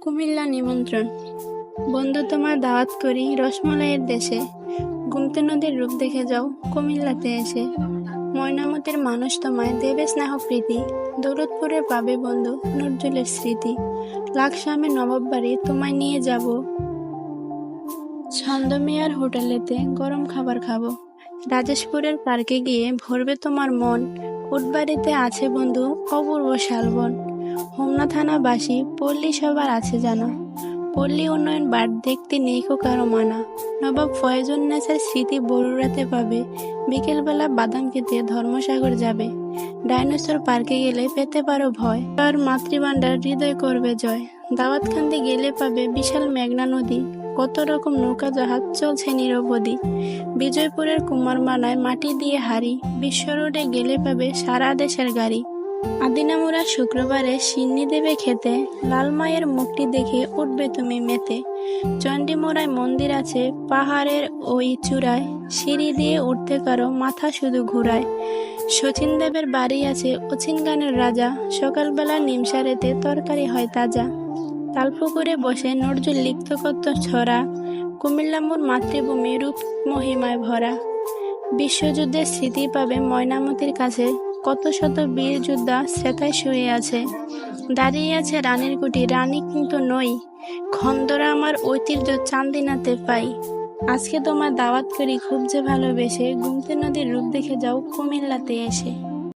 কুমিল্লা নিমন্ত্রণ। বন্ধু তোমার দাওয়াত করি রসমলাইয়ের দেশে। গুমতে নদীর রূপ দেখে যাও, কুমিল্লাতে এসে। ময়নামতির মানুষ তোমায় দেবে স্নেহ প্রীতি। দৌলতপুরে পাবে বন্ধু নজরুলের স্মৃতি। লাকসামে নবাব বাড়ি তোমায় নিয়ে যাব। ছন্দমিয়ার হোটেলেতে গরম খাবার খাব। রাজেশপুরের পার্কে গিয়ে ভরবে তোমার মন। কুটবাড়িতে আছে বন্ধু অপূর্ব শালবন। হোমনা থানাবাসী, পল্লী সবার আছে জানা। পল্লী উন্নয়ন বার দেখতে নেই কো কারও মানা। নবাব ফয়জুন নেসার স্মৃতি বড়ুরাতে পাবে। বিকেলবেলা বাদাম খেতে ধর্মসাগর যাবে। ডাইনোসর পার্কে গেলে পেতে পারো ভয়। আর মাতৃভাণ্ডার হৃদয় করবে জয়। দাওয়াতখান্দি গেলে পাবে বিশাল মেঘনা নদী। কত রকম নৌকা জাহাজ চলছে নিরবধি। বিজয়পুরের কুমারমানায় মাটি দিয়ে হারি। বিশ্ব রোডে গেলে পাবে সারা দেশের গাড়ি। আদিনামুরা শুক্রবারে সিন্নি দেবে খেতে, লাল মায়ের মুখটি দেখে উঠবে তুমি মেতে। চণ্ডীমোড়ায় মন্দির আছে, পাহাড়ের ওই চূড়ায়। সিঁড়ি দিয়ে উঠতে পারো, মাথা শুধু ঘুরায়। শচীন দেবের বাড়ি আছে গানের রাজা। সকালবেলা নিমসারেতে তরকারি হয় তাজা। তালপুকুরে বসে নজরুল লিপ্ত করত ছড়া। কুমিল্লামুর মাতৃভূমি রূপ মহিমায় ভরা। বিশ্বযুদ্ধের স্মৃতি পাবে ময়নামতির কাছে। কত শত বীর যোদ্ধা শ্রেতায় শুয়ে আছে। দাঁড়িয়ে আছে রানীর কুটি রানী কিন্তু নই। খন্দরা আমার ঐতিহ্য চান্দিনাতে পাই। আজকে তোমার দাওয়াত করি খুব যে ভালোবেসে। গুমতি নদীর রূপ দেখে যাও কুমিল্লাতে এসে।